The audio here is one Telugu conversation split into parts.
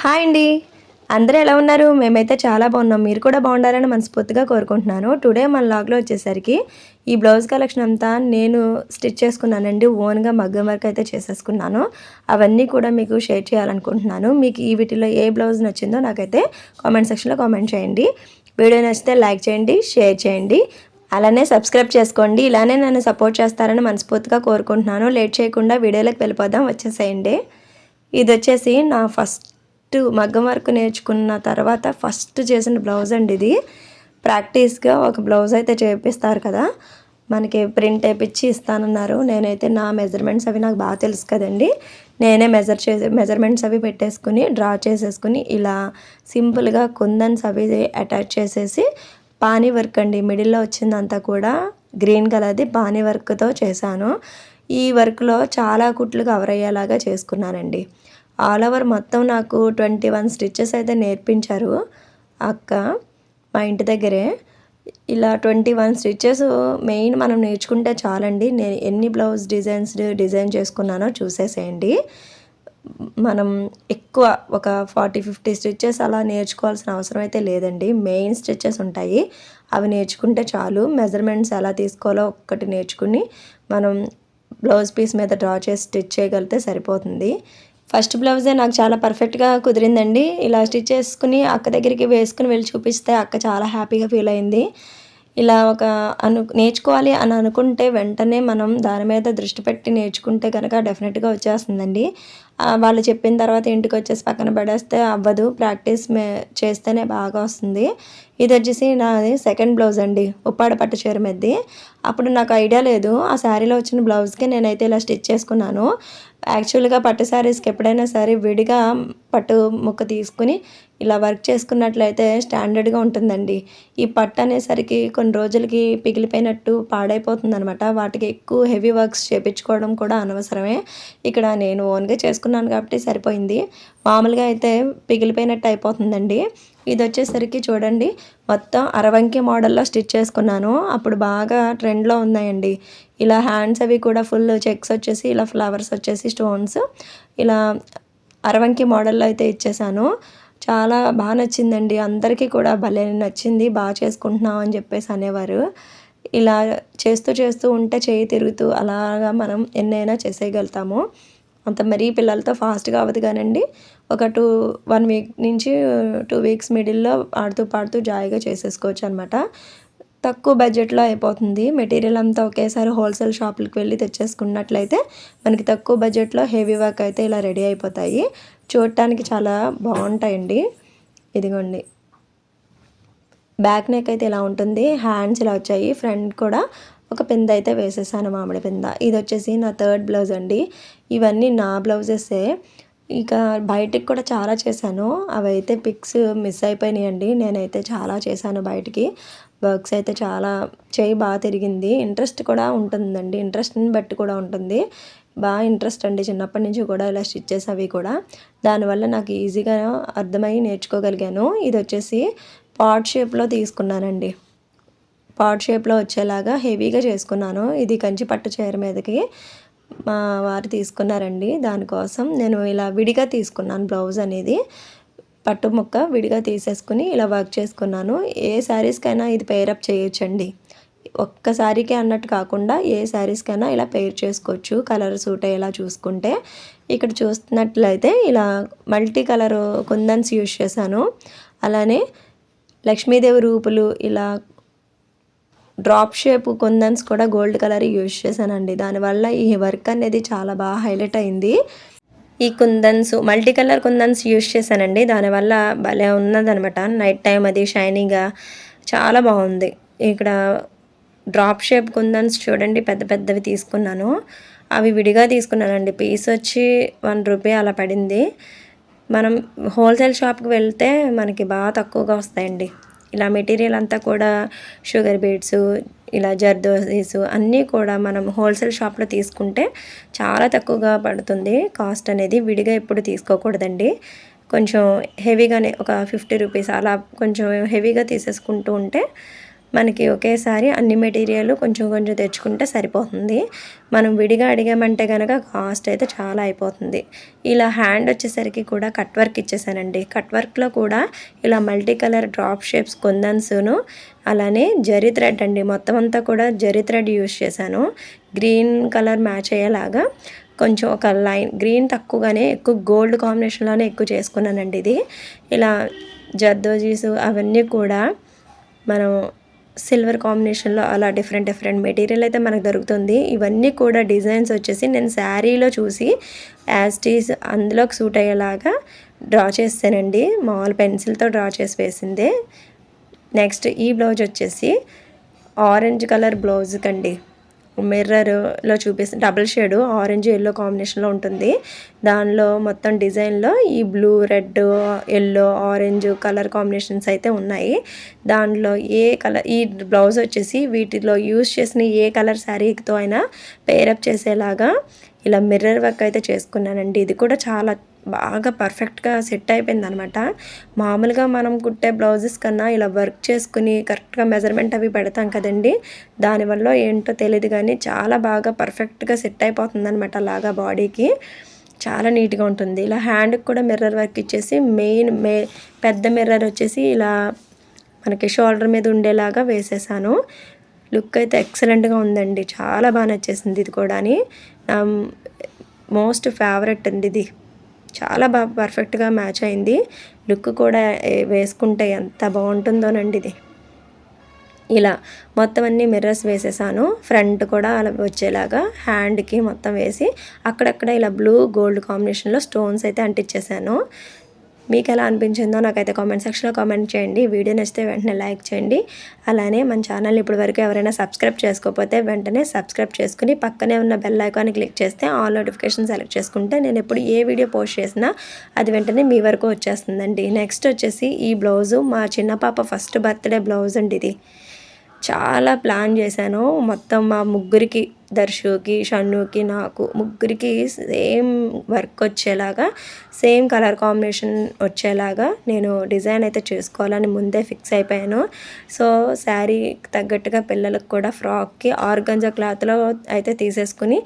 హాయ్ అండి. అందరూ ఎలా ఉన్నారు? మేమైతే చాలా బాగున్నాం. మీరు కూడా బాగుండాలని మనస్ఫూర్తిగా కోరుకుంటున్నాను. టుడే మన లాగ్లో వచ్చేసరికి ఈ బ్లౌజ్ కలెక్షన్ అంతా నేను స్టిచ్ చేసుకున్నానండి. ఓన్గా మగ్గం వర్క్ అయితే చేసేసుకున్నాను. అవన్నీ కూడా మీకు షేర్ చేయాలనుకుంటున్నాను. మీకు ఈ వీటిలో ఏ బ్లౌజ్ నచ్చిందో నాకైతే కామెంట్ సెక్షన్లో కామెంట్ చేయండి. వీడియో నచ్చితే లైక్ చేయండి షేర్ చేయండి. అలానే సబ్స్క్రైబ్ చేసుకోండి. ఇలానే నన్ను సపోర్ట్ చేస్తారని మనస్ఫూర్తిగా కోరుకుంటున్నాను. లేట్ చేయకుండా వీడియోలోకి వెళ్ళిపోదాం. వచ్చేసేయండి. ఇది వచ్చేసి నా ఫస్ట్ మగ్గం వర్క్ నేర్చుకున్న తర్వాత ఫస్ట్ చేసిన బ్లౌజ్ అండి ఇది. ప్రాక్టీస్గా ఒక బ్లౌజ్ అయితే చేపిస్తారు కదా. మనకి ప్రింట్ వేయించి ఇస్తానన్నారు. నేనైతే నా మెజర్మెంట్స్ అవి నాకు బాగా తెలుసు కదండి. నేనే మెజర్ చేసి మెజర్మెంట్స్ అవి పెట్టేసుకుని డ్రా చేసేసుకుని ఇలా సింపుల్గా కుందన్స్ అవి అటాచ్ చేసేసి పానీ వర్క్ అండి. మిడిల్లో వచ్చిందంతా కూడా గ్రీన్ కలర్ది పానీ వర్క్తో చేశాను. ఈ వర్క్లో చాలా కుట్లు కవర్ అయ్యేలాగా చేసుకున్నానండి. ఆల్ ఓవర్ మొత్తం నాకు ట్వంటీ వన్ స్టిచ్చెస్ అయితే నేర్పించారు. అక్క మా ఇంటి దగ్గరే. ఇలా ట్వంటీ వన్ స్టిచ్చెస్ మెయిన్ మనం నేర్చుకుంటే చాలండి. నేను ఎన్ని బ్లౌజ్ డిజైన్స్ డిజైన్ చేసుకున్నానో చూసేసేయండి. మనం ఎక్కువ ఒక ఫార్టీ ఫిఫ్టీ స్టిచ్చెస్ అలా నేర్చుకోవాల్సిన అవసరం అయితే లేదండి. మెయిన్ స్టిచ్చెస్ ఉంటాయి. అవి నేర్చుకుంటే చాలు. మెజర్మెంట్స్ ఎలా తీసుకోవాలో ఒక్కటి నేర్చుకుని మనం బ్లౌజ్ పీస్ మీద డ్రా చేసి స్టిచ్ చేయగలిగితే సరిపోతుంది. ఫస్ట్ బ్లౌజే నాకు చాలా పర్ఫెక్ట్గా కుదిరిందండి. ఇలా స్టిచ్ చేసుకుని అక్క దగ్గరికి వేసుకుని వెళ్ళి చూపిస్తే అక్క చాలా హ్యాపీగా ఫీల్ అయింది. ఇలా ఒక అను నేర్చుకోవాలి అని అనుకుంటే వెంటనే మనం దాని మీద దృష్టి పెట్టి నేర్చుకుంటే కనుక డెఫినెట్గా వచ్చేస్తుందండి. వాళ్ళు చెప్పిన తర్వాత ఇంటికి వచ్చేసి పక్కన పడేస్తే అవ్వదు. ప్రాక్టీస్ మే చేస్తేనే బాగా వస్తుంది. ఇది వచ్చేసి నాది సెకండ్ బ్లౌజ్ అండి ఉప్పాడ పట్టు చీర మెద్ది. అప్పుడు నాకు ఐడియా లేదు. ఆ శారీలో వచ్చిన బ్లౌజ్కి నేనైతే ఇలా స్టిచ్ చేసుకున్నాను. యాక్చువల్గా పట్టు శారీస్కి ఎప్పుడైనా సరే విడిగా పట్టు ముక్క తీసుకుని ఇలా వర్క్ చేసుకున్నట్లయితే స్టాండర్డ్గా ఉంటుందండి. ఈ పట్టు అనేసరికి కొన్ని రోజులకి పిగిలిపోయినట్టు పాడైపోతుంది అనమాట వాటికి ఎక్కువ హెవీ వర్క్స్ చేపించుకోవడం కూడా అనవసరమే. ఇక్కడ నేను ఓన్గా చేసుకున్నాను కాబట్టి సరిపోయింది. మామూలుగా అయితే పిగిలిపోయినట్టు అయిపోతుందండి. ఇది వచ్చేసరికి చూడండి మొత్తం అరవంకి మోడల్లో స్టిచ్ చేసుకున్నాను. అప్పుడు బాగా ట్రెండ్లో ఉన్నాయండి. ఇలా హ్యాండ్స్ అవి కూడా ఫుల్ చెక్స్ వచ్చేసి ఇలా ఫ్లవర్స్ వచ్చేసి స్టోన్స్ ఇలా అరవంకి మోడల్లో అయితే ఇచ్చేసాను. చాలా బాగా నచ్చిందండి. అందరికీ కూడా భలే నచ్చింది. బాగా చేసుకుంటున్నాం అని చెప్పేసి అనేవారు. ఇలా చేస్తూ చేస్తూ ఉంటే చేయి తిరుగుతూ అలాగా మనం ఎన్నైనా చేసేయగలుగుతాము. అంత మరీ పిల్లలతో ఫాస్ట్గా అవ్వదు కానండి. ఒక టూ వన్ వీక్ నుంచి టూ వీక్స్ మిడిల్లో ఆడుతూ పాడుతూ జాయిగా చేసేసుకోవచ్చు అనమాట తక్కువ బడ్జెట్లో అయిపోతుంది. మెటీరియల్ అంతా ఒకేసారి హోల్సేల్ షాపులకు వెళ్ళి తెచ్చేసుకున్నట్లయితే మనకి తక్కువ బడ్జెట్లో హెవీ వర్క్ అయితే ఇలా రెడీ అయిపోతాయి. చూడటానికి చాలా బాగుంటాయండి. ఇదిగోండి. బ్యాక్ నెక్ అయితే ఇలా ఉంటుంది. హ్యాండ్స్ ఇలా వచ్చాయి. ఫ్రంట్ కూడా ఒక పింద అయితే వేసేసాను మామిడి పింద. ఇది వచ్చేసి నా థర్డ్ బ్లౌజ్ అండి. ఇవన్నీ నా బ్లౌజెసే. ఇక బయటికి కూడా చాలా చేశాను. అవైతే పిక్స్ మిస్ అయిపోయినాయండి. నేనైతే చాలా చేశాను బయటికి. వర్క్స్ అయితే చాలా చేయి బాగా తిరిగింది. ఇంట్రెస్ట్ కూడా ఉంటుందండి. ఇంట్రెస్ట్ని బట్టి కూడా ఉంటుంది. బాగా ఇంట్రెస్ట్ అండి. చిన్నప్పటి నుంచి కూడా ఇలా స్టిచ్చెస్ అవి కూడా. దానివల్ల నాకు ఈజీగా అర్థమై నేర్చుకోగలిగాను. ఇది వచ్చేసి పాట్ షేప్లో తీసుకున్నానండి. పాట్ షేప్లో వచ్చేలాగా హెవీగా చేసుకున్నాను. ఇది కంచి పట్టు చీర మీదకి. మా వారు తీసుకున్నారండి. దానికోసం నేను ఇలా విడిగా తీసుకున్నాను బ్లౌజ్ అనేది. పట్టు ముక్క విడిగా తీసేసుకుని ఇలా వర్క్ చేసుకున్నాను. ఏ శారీస్కైనా ఇది పేరప్ చేయొచ్చండి. ఒక్క శారీకే అన్నట్టు కాకుండా ఏ శారీస్కైనా ఇలా పేర్ చేసుకోవచ్చు. కలర్ సూట్ అయ్యేలా చూసుకుంటే. ఇక్కడ చూస్తున్నట్లయితే ఇలా మల్టీ కలర్ కుందన్స్ యూజ్ చేశాను. అలానే లక్ష్మీదేవి రూపులు ఇలా డ్రాప్ షేప్ కుందన్స్ కూడా గోల్డ్ కలర్ యూజ్ చేశానండి. దానివల్ల ఈ వర్క్ అనేది చాలా బాగా హైలైట్ అయింది. ఈ kundans multi colour kundans use చేశానండి. దానివల్ల భలే ఉన్నదనమాట. నైట్ టైం అది షైనీగా చాలా బాగుంది. ఇక్కడ డ్రాప్ షేప్ కుందన్స్ చూడండి పెద్ద పెద్దవి తీసుకున్నాను. అవి విడిగా తీసుకున్నానండి. పీస్ వచ్చి వన్ రూపీ అలా పడింది. మనం హోల్సేల్ షాప్కి వెళ్తే మనకి బాగా తక్కువగా వస్తాయండి. ఇలా మెటీరియల్ అంతా కూడా షుగర్ బీడ్స్ ఇలా జర్దోసీస్ అన్నీ కూడా మనం హోల్సేల్ షాప్లో తీసుకుంటే చాలా తక్కువగా పడుతుంది. కాస్ట్ అనేది విడిగా ఎప్పుడు తీసుకోకూడదండి. కొంచెం హెవీగానే ఒక ఫిఫ్టీ రూపీస్ అలా కొంచెం హెవీగా తీసేసుకుంటూ ఉంటే మనకి ఒకేసారి అన్ని మెటీరియల్ కొంచెం కొంచెం తెచ్చుకుంటే సరిపోతుంది. మనం విడిగా అడిగామంటే కనుక కాస్ట్ అయితే చాలా అయిపోతుంది. ఇలా హ్యాండ్ వచ్చేసరికి కూడా కట్ వర్క్ ఇచ్చేసానండి. కట్ వర్క్లో కూడా ఇలా మల్టీ కలర్ డ్రాప్ షేప్స్ కొందన్సును అలానే జరీ థ్రెడ్ అండి. మొత్తం అంతా కూడా జరీ థ్రెడ్ యూస్ చేశాను. గ్రీన్ కలర్ మ్యాచ్ అయ్యేలాగా కొంచెం ఒక లైన్ గ్రీన్ తక్కువగానే ఎక్కువ గోల్డ్ కాంబినేషన్లోనే ఎక్కువ చేసుకున్నానండి ఇది. ఇలా జర్దోజీస్ అవన్నీ కూడా మనం సిల్వర్ కాంబినేషన్లో అలా డిఫరెంట్ డిఫరెంట్ మెటీరియల్ అయితే మనకు దొరుకుతుంది. ఇవన్నీ కూడా డిజైన్స్ వచ్చేసి నేను శారీలో చూసి యాస్టీస్ అందులోకి సూట్ అయ్యేలాగా డ్రా చేస్తానండి. మామూలు పెన్సిల్తో డ్రా చేసి వేసిందే. నెక్స్ట్ ఈ బ్లౌజ్ వచ్చేసి ఆరెంజ్ కలర్ బ్లౌజ్ కండి. మిర్రర్లో చూపిస్తుంది డబుల్ షేడ్ ఆరెంజ్ ఎల్లో కాంబినేషన్లో ఉంటుంది. దానిలో మొత్తం డిజైన్లో ఈ blue red yellow orange colour combinations అయితే ఉన్నాయి. దానిలో ఏ కలర్ ఈ బ్లౌజ్ వచ్చేసి వీటిలో యూస్ చేసిన ఏ కలర్ శారీతో అయినా పేరప్ చేసేలాగా ఇలా మిర్రర్ వర్క్ అయితే చేసుకున్నానండి. ఇది కూడా చాలా బాగా పర్ఫెక్ట్గా సెట్ అయిపోయింది అనమాట మామూలుగా మనం కుట్టే బ్లౌజెస్ కన్నా ఇలా వర్క్ చేసుకుని కరెక్ట్గా మెజర్మెంట్ అవి పెడతాం కదండి దానివల్ల ఏంటో తెలియదు కానీ చాలా బాగా పర్ఫెక్ట్గా సెట్ అయిపోతుంది అనమాట అలాగా బాడీకి. చాలా నీట్గా ఉంటుంది. ఇలా హ్యాండ్కి కూడా మిర్రర్ వర్క్ ఇచ్చేసి మెయిన్ మే పెద్ద మిర్రర్ వచ్చేసి ఇలా మనకి షోల్డర్ మీద ఉండేలాగా వేసేసాను. లుక్ అయితే ఎక్సలెంట్గా ఉందండి. చాలా బాగా నచ్చేసింది ఇది కూడా మోస్ట్ ఫేవరెట్ అండి ఇది. చాలా బాగా పర్ఫెక్ట్గా మ్యాచ్ అయింది. లుక్ కూడా వేసుకుంటే ఎంత బాగుంటుందోనండి ఇది. ఇలా మొత్తం అన్ని మిర్రర్స్ వేసేసాను. ఫ్రంట్ కూడా అలా వచ్చేలాగా హ్యాండ్కి మొత్తం వేసి అక్కడక్కడ ఇలా బ్లూ గోల్డ్ కాంబినేషన్లో స్టోన్స్ అయితే అంటించేసాను మీకు ఎలా అనిపించిందో నాకైతే కామెంట్ సెక్షన్లో కామెంట్ చేయండి. వీడియో నచ్చితే వెంటనే లైక్ చేయండి. అలానే మన ఛానల్ ఇప్పటి వరకు ఎవరైనా సబ్స్క్రైబ్ చేసుకోకపోతే వెంటనే సబ్స్క్రైబ్ చేసుకుని పక్కనే ఉన్న బెల్ ఐకాన్ని క్లిక్ చేస్తే ఆల్ నోటిఫికేషన్ సెలెక్ట్ చేసుకుంటే నేను ఎప్పుడు ఏ వీడియో పోస్ట్ చేసినా అది వెంటనే మీ వరకు వచ్చేస్తుందండి. నెక్స్ట్ వచ్చేసి ఈ బ్లౌజు మా చిన్న పాప ఫస్ట్ బర్త్డే బ్లౌజ్ అండి ఇది. చాలా ప్లాన్ చేశాను. మొత్తం మా ముగ్గురికి దర్శుకి షన్నుకి నాకు ముగ్గురికి సేమ్ వర్క్ వచ్చేలాగా సేమ్ కలర్ కాంబినేషన్ వచ్చేలాగా నేను డిజైన్ అయితే చేసుకోవాలని ముందే ఫిక్స్ అయిపోయాను. సో శారీ తగ్గట్టుగా పిల్లలకు కూడా ఫ్రాక్కి ఆర్గంజా క్లాత్లో అయితే తీసేసుకుని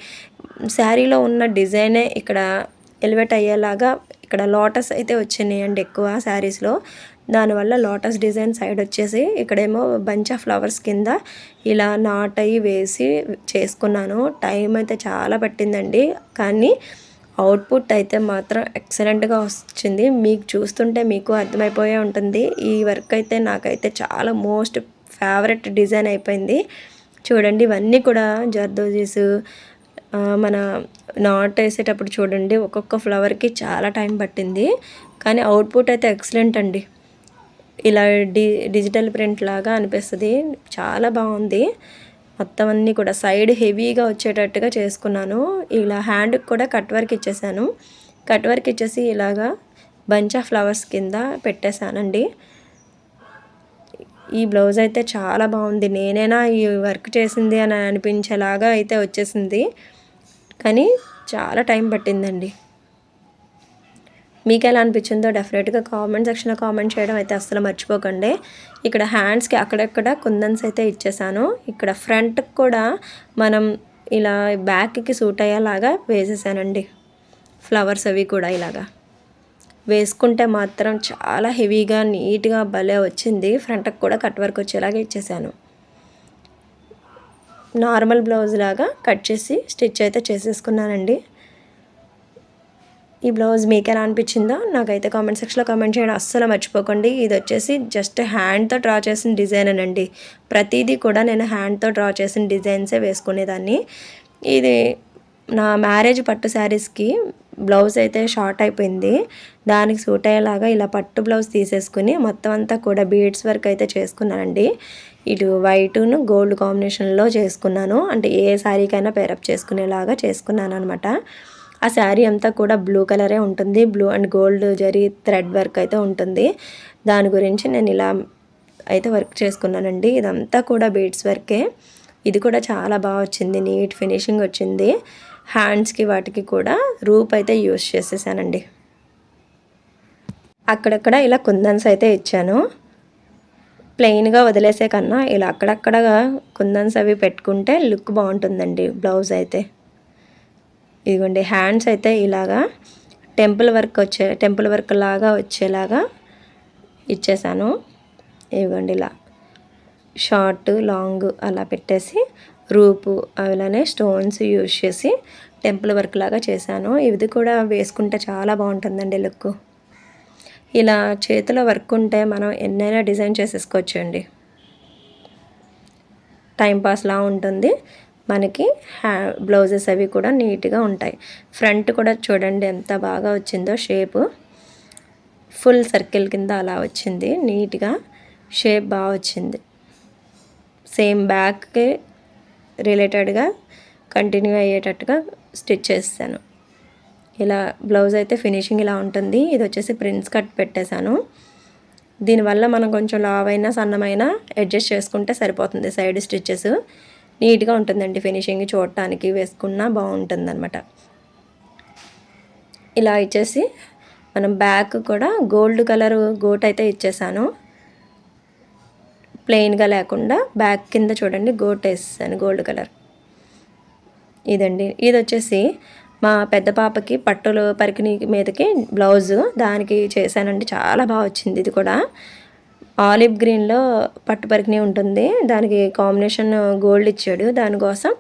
శారీలో ఉన్న డిజైనే ఇక్కడ ఎలివేట్ అయ్యేలాగా ఇక్కడ లోటస్ అయితే వచ్చినాయండి ఎక్కువ శారీస్లో. దానివల్ల లోటస్ డిజైన్ సైడ్ వచ్చేసి ఇక్కడేమో బంచ్ ఆఫ్ ఫ్లవర్స్ కింద ఇలా నాట్ అయ్యి వేసి చేసుకున్నాను. టైం అయితే చాలా పట్టిందండి. కానీ అవుట్పుట్ అయితే మాత్రం ఎక్సలెంట్గా వచ్చింది. మీకు చూస్తుంటే మీకు అర్థమైపోయే ఉంటుంది. ఈ వర్క్ అయితే నాకైతే చాలా మోస్ట్ ఫేవరెట్ డిజైన్ అయిపోయింది. చూడండి ఇవన్నీ కూడా జర్దోజీస్ మన నాట్ వేసేటప్పుడు చూడండి ఒక్కొక్క ఫ్లవర్కి చాలా టైం పట్టింది. కానీ అవుట్పుట్ అయితే ఎక్సలెంట్ అండి. ఇలా డి డిజిటల్ ప్రింట్ లాగా అనిపిస్తుంది. చాలా బాగుంది. మొత్తం అన్నీ కూడా సైడ్ హెవీగా వచ్చేటట్టుగా చేసుకున్నాను. ఇలా హ్యాండ్కి కూడా కట్ వర్క్ ఇచ్చేసాను. కట్ వర్క్ ఇచ్చేసి ఇలాగా బంచ్ ఆఫ్ ఫ్లవర్స్ కింద పెట్టేశానండి. ఈ బ్లౌజ్ అయితే చాలా బాగుంది. నేనైనా ఈ వర్క్ చేసింది అని అనిపించేలాగా అయితే వచ్చేసింది. కానీ చాలా టైం పట్టిందండి. మీకు ఎలా అనిపించిందో డెఫినెట్గా కామెంట్ సెక్షన్లో కామెంట్ చేయడం అయితే అస్సలు మర్చిపోకండి. ఇక్కడ హ్యాండ్స్కి అక్కడక్కడ కుందన్స్ అయితే ఇచ్చేసాను. ఇక్కడ ఫ్రంట్కి కూడా మనం ఇలా బ్యాక్కి సూట్ అయ్యేలాగా వేసేసానండి. ఫ్లవర్స్ అవి కూడా ఇలాగా. వేసుకుంటే మాత్రం చాలా హెవీగా నీట్గా భలే వచ్చింది. ఫ్రంట్కి కూడా కట్ వర్క్ వచ్చేలాగా ఇచ్చేసాను. నార్మల్ బ్లౌజ్ లాగా కట్ చేసి స్టిచ్ అయితే చేసేసుకున్నానండి. ఈ బ్లౌజ్ మీకు ఎలా అనిపించిందో? నాకైతే కామెంట్ సెక్షన్లో కామెంట్ చేయడం. అస్సలు మర్చిపోకండి. ఇది వచ్చేసి జస్ట్ హ్యాండ్తో డ్రా చేసిన డిజైన్ అనండి. ప్రతిదీ కూడా నేను హ్యాండ్తో డ్రా చేసిన డిజైన్సే వేసుకునేదాన్ని. ఇది నా మ్యారేజ్ పట్టు శారీస్కి బ్లౌజ్ అయితే షార్ట్ అయిపోయింది. దానికి సూట్ అయ్యేలాగా ఇలా పట్టు బ్లౌజ్ తీసేసుకుని మొత్తం అంతా కూడా బీడ్స్ వర్క్ అయితే చేసుకున్నానండి. ఇటు వైటును గోల్డ్ కాంబినేషన్లో చేసుకున్నాను. అంటే ఏ శారీకైనా పేరప్ చేసుకునేలాగా చేసుకున్నాను అనమాట ఆ శారీ అంతా కూడా బ్లూ కలరే ఉంటుంది. Blue and gold zari thread work అయితే ఉంటుంది. దాని గురించి నేను ఇలా అయితే వర్క్ చేసుకున్నానండి. ఇదంతా కూడా బీడ్స్ వర్కే. ఇది కూడా చాలా బాగా వచ్చింది. నీట్ ఫినిషింగ్ వచ్చింది. హ్యాండ్స్కి వాటికి కూడా రూప్ అయితే యూస్ ప్లెయిన్గా వదిలేసే కన్నా ఇలా అక్కడక్కడ కుందన్స్ అవి పెట్టుకుంటే లుక్ బాగుంటుందండి. బ్లౌజ్ అయితే. ఇదిగోండి హ్యాండ్స్ అయితే ఇలాగా టెంపుల్ వర్క్ వచ్చే టెంపుల్ వర్క్ లాగా వచ్చేలాగా ఇచ్చేసాను. ఇదిగోండి ఇలా షార్ట్ లాంగ్ అలా పెట్టేసి రూపు అలానే స్టోన్స్ యూజ్ చేసి టెంపుల్ వర్క్ లాగా చేశాను. ఇది కూడా వేసుకుంటే చాలా బాగుంటుందండి లుక్. ఇలా చేతిలో వర్క్ ఉంటే మనం ఎన్నైనా డిజైన్ చేసేసుకోవచ్చు అండి టైంపాస్లా ఉంటుంది. మనకి హ్యా బ్లౌజెస్ అవి కూడా నీట్గా ఉంటాయి. ఫ్రంట్ కూడా చూడండి ఎంత బాగా వచ్చిందో షేపు. ఫుల్ సర్కిల్ కింద అలా వచ్చింది. నీట్గా షేప్ బాగా వచ్చింది. సేమ్ బ్యాక్కి రిలేటెడ్గా కంటిన్యూ అయ్యేటట్టుగా స్టిచ్ చేస్తాను. ఇలా బ్లౌజ్ అయితే ఫినిషింగ్ ఇలా ఉంటుంది. ఇది వచ్చేసి ప్రిన్స్ కట్ పెట్టేశాను. దీనివల్ల మనం కొంచెం లావైనా సన్నమైన అడ్జస్ట్ చేసుకుంటే సరిపోతుంది సైడ్ స్టిచ్చెస్. నీట్గా ఉంటుందండి ఫినిషింగ్ చూడటానికి వేసుకున్నా బాగుంటుంది అనమాట ఇలా ఇచ్చేసి మనం బ్యాక్ కూడా గోల్డ్ కలర్ గోట్ అయితే ఇచ్చేసాను. ప్లెయిన్గా లేకుండా బ్యాక్ కింద చూడండి గోట్ వేసాను గోల్డ్ కలర్. ఇదండి. ఇది వచ్చేసి మా పెద్ద పాపకి పట్టులు పరికిణి మీదకి బ్లౌజు దానికి చేశానండి. చాలా బాగా వచ్చింది ఇది కూడా. ఆలివ్ గ్రీన్లో పట్టు పరికిణి ఉంటుంది. దానికి కాంబినేషన్ గోల్డ్ ఇచ్చాడు. దానికోసం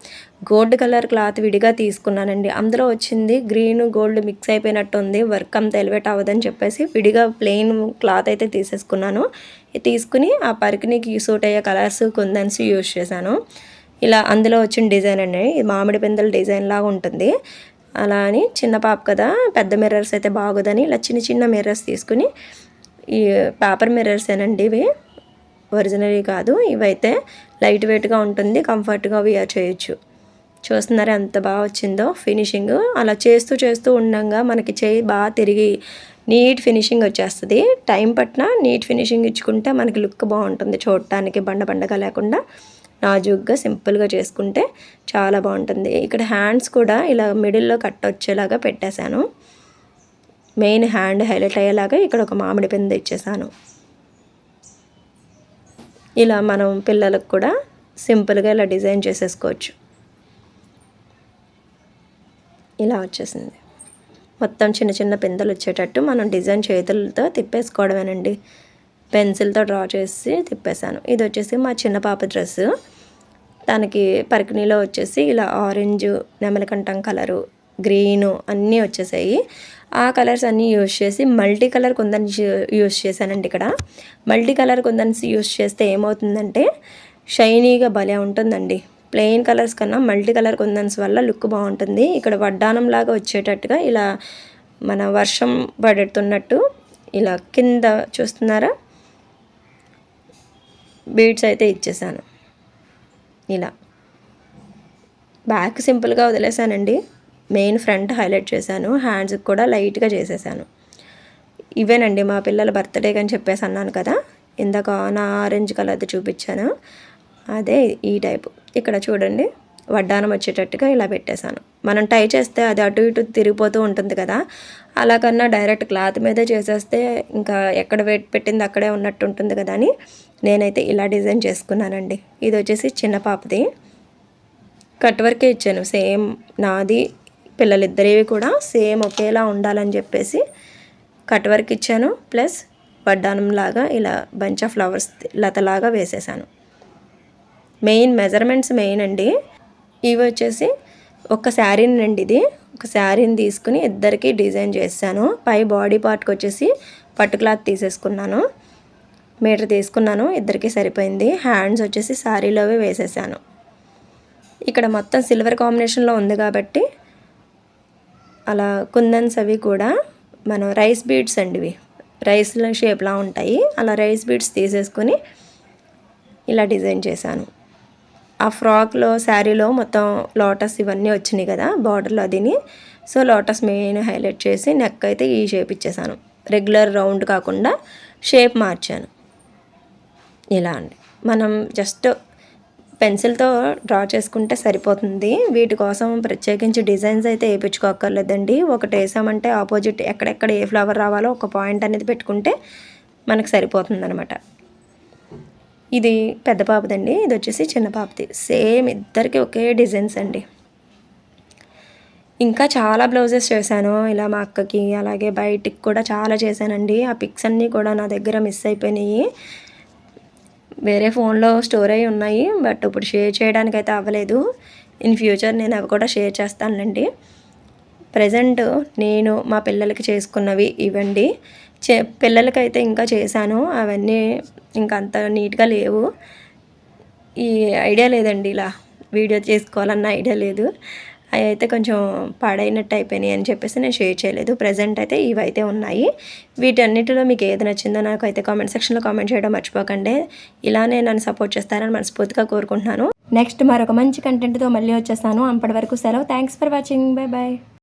గోల్డ్ కలర్ క్లాత్ విడిగా తీసుకున్నానండి. అందులో వచ్చింది గ్రీన్ గోల్డ్ మిక్స్ అయిపోయినట్టు ఉంది వర్క్ అంత ఎలివేట్ అవ్వదని చెప్పేసి విడిగా ప్లెయిన్ క్లాత్ అయితే తీసేసుకున్నాను. తీసుకుని ఆ పరికిణికి సూట్ అయ్యే కలర్స్ కుందన్స్ యూజ్ చేశాను. ఇలా అందులో వచ్చిన డిజైన్ అండి. మామిడి పిందెల డిజైన్ లాగా ఉంటుంది. అలా అని చిన్న పాప కదా పెద్ద మిర్రర్స్ అయితే బాగోదని ఇలా చిన్న చిన్న మిర్రర్స్ తీసుకుని ఈ పేపర్ మిర్రర్స్ ఏనండి ఇవి? ఒరిజినల్ కాదు. ఇవైతే లైట్ వెయిట్గా ఉంటుంది. కంఫర్ట్గా వియర్ చేయొచ్చు. చూస్తున్నారా ఎంత బాగా వచ్చిందో ఫినిషింగ్. అలా చేస్తూ చేస్తూ ఉండగా మనకి చేయి బాగా తిరిగి నీట్ ఫినిషింగ్ వచ్చేస్తుంది. టైం పట్టిన నీట్ ఫినిషింగ్ ఇచ్చుకుంటే మనకి లుక్ బాగుంటుంది. చూడటానికి బండ బండగా లేకుండా నాజుగ్గా సింపుల్గా చేసుకుంటే చాలా బాగుంటుంది. ఇక్కడ హ్యాండ్స్ కూడా ఇలా మిడిల్లో కట్ వచ్చేలాగా పెట్టేశాను. మెయిన్ హ్యాండ్ హైలైట్ అయ్యేలాగా ఇక్కడ ఒక మామిడి పింద ఇచ్చేసాను. ఇలా మనం పిల్లలకు కూడా సింపుల్గా ఇలా డిజైన్ చేసేసుకోవచ్చు. ఇలా వచ్చేసింది. మొత్తం చిన్న చిన్న పిందెలు వచ్చేటట్టు మనం డిజైన్ చేతులతో తిప్పేసుకోవడమేనండి. పెన్సిల్తో డ్రా చేసి తిప్పేశాను. ఇది వచ్చేసి మా చిన్న పాప డ్రెస్సు తనకి పరికిణిలో వచ్చేసి ఇలా ఆరెంజ్ నెమలకంఠం కలరు గ్రీను అన్నీ వచ్చేసాయి. ఆ కలర్స్ అన్నీ యూస్ చేసి మల్టీ కలర్ కొందని యూస్ చేశానండి ఇక్కడ. మల్టీ కలర్ కుందన్స్ యూస్ చేస్తే ఏమవుతుందంటే షైనీగా భలే ఉంటుందండి. ప్లెయిన్ కలర్స్ కన్నా మల్టీ కలర్ కుందన్స్ వల్ల లుక్ బాగుంటుంది. ఇక్కడ వడ్డానం లాగా వచ్చేటట్టుగా ఇలా మన వర్షం పడుతున్నట్టు ఇలా కింద చూస్తున్నారా? బీడ్స్ అయితే ఇచ్చేసాను. ఇలా. బ్యాక్ సింపుల్గా వదిలేసానండి. మెయిన్ ఫ్రంట్ హైలైట్ చేశాను. హ్యాండ్స్కి కూడా లైట్గా చేసేసాను. ఇవేనండి మా పిల్లల బర్త్డే అని చెప్పేసి అన్నాను కదా ఇందాక నా ఆరెంజ్ కలర్ది చూపించాను. అదే ఈ టైపు. ఇక్కడ చూడండి వడ్డానం వచ్చేటట్టుగా ఇలా పెట్టేశాను. మనం టై చేస్తే అది అటు ఇటు తిరిగిపోతూ ఉంటుంది కదా అలా కన్నా డైరెక్ట్ క్లాత్ మీదే చేసేస్తే ఇంకా ఎక్కడ వెయిట్ పెట్టింది అక్కడే ఉన్నట్టు ఉంటుంది కదా అని నేనైతే ఇలా డిజైన్ చేసుకున్నానండి. ఇది వచ్చేసి చిన్న పాపది. కట్ వర్కే ఇచ్చాను. సేమ్ నాది పిల్లలిద్దరివి కూడా సేమ్ ఒకేలా ఉండాలని చెప్పేసి కట్ వర్క్ ఇచ్చాను. ప్లస్ వడ్డానం లాగా ఇలా బంచ్ ఆఫ్ ఫ్లవర్స్ లతలాగా వేసేసాను. మెయిన్ మెజర్మెంట్స్ మెయిన్ అండి. ఇవి వచ్చేసి ఒక శారీనండి ఇది. ఒక శారీని తీసుకుని ఇద్దరికి డిజైన్ చేశాను పై బాడీ పార్ట్కి వచ్చేసి పట్టు క్లాత్ తీసేసుకున్నాను. మీటర్ తీసుకున్నాను. ఇద్దరికి సరిపోయింది. హ్యాండ్స్ వచ్చేసి శారీలోవే వేసేసాను. ఇక్కడ మొత్తం సిల్వర్ కాంబినేషన్లో ఉంది కాబట్టి అలా కుందన్స్ అవి కూడా మనం రైస్ బీడ్స్ అండి ఇవి రైస్ షేప్లా ఉంటాయి. అలా రైస్ బీడ్స్ తీసేసుకొని ఇలా డిజైన్ చేశాను. ఆ ఫ్రాక్లో శారీలో మొత్తం లోటస్ ఇవన్నీ వచ్చినాయి కదా బార్డర్లో అదిని. సో లోటస్ మెయిన్ హైలైట్ చేసి నెక్ అయితే ఈ షేప్ ఇచ్చేసాను రెగ్యులర్ రౌండ్ కాకుండా షేప్ మార్చాను. ఇలా అండి. మనం జస్ట్ పెన్సిల్తో డ్రా చేసుకుంటే సరిపోతుంది. వీటి కోసం ప్రత్యేకించి డిజైన్స్ అయితే వేయించుకోక్కర్లేదండి ఒకటి వేసామంటే ఆపోజిట్ ఎక్కడెక్కడ ఏ ఫ్లవర్ రావాలో ఒక పాయింట్ అనేది పెట్టుకుంటే మనకు సరిపోతుంది అనమాట ఇది పెద్ద పాపదండి. ఇది వచ్చేసి చిన్న పాపది. సేమ్ ఇద్దరికి ఒకే డిజైన్స్ అండి. ఇంకా చాలా బ్లౌజెస్ చేశాను. ఇలా మా అక్కకి అలాగే బయటికి కూడా చాలా చేశానండి. ఆ పిక్స్ అన్నీ కూడా నా దగ్గర మిస్ అయిపోయినాయి. వేరే ఫోన్లో స్టోర్ అయి ఉన్నాయి బట్ ఇప్పుడు షేర్ చేయడానికి అయితే అవ్వలేదు. ఇన్ ఫ్యూచర్ నేను అవి కూడా షేర్ చేస్తానులేండి. ప్రజెంట్ నేను మా పిల్లలకి చేసుకున్నవి ఇవ్వండి చే పిల్లలకైతే ఇంకా చేశాను. అవన్నీ ఇంకా అంత నీట్గా లేవు. ఈ ఐడియా లేదండి ఇలా వీడియో చేసుకోవాలన్న ఐడియా లేదు. అవి అయితే కొంచెం పాడైనట్టు అయిపోయినాయి అని చెప్పేసి నేను షేర్ చేయలేదు. ప్రజెంట్ అయితే ఇవైతే ఉన్నాయి. వీటన్నిటిలో మీకు ఏది నచ్చిందో నాకు అయితే కామెంట్ సెక్షన్లో కామెంట్ చేయడం మర్చిపోకండి. ఇలానే నన్ను సపోర్ట్ చేస్తారని మనస్ఫూర్తిగా కోరుకుంటున్నాను. నెక్స్ట్ మరొక మంచి కంటెంట్తో మళ్ళీ వచ్చేస్తాను. అప్పటి వరకు సెలవు. Thanks for watching bye bye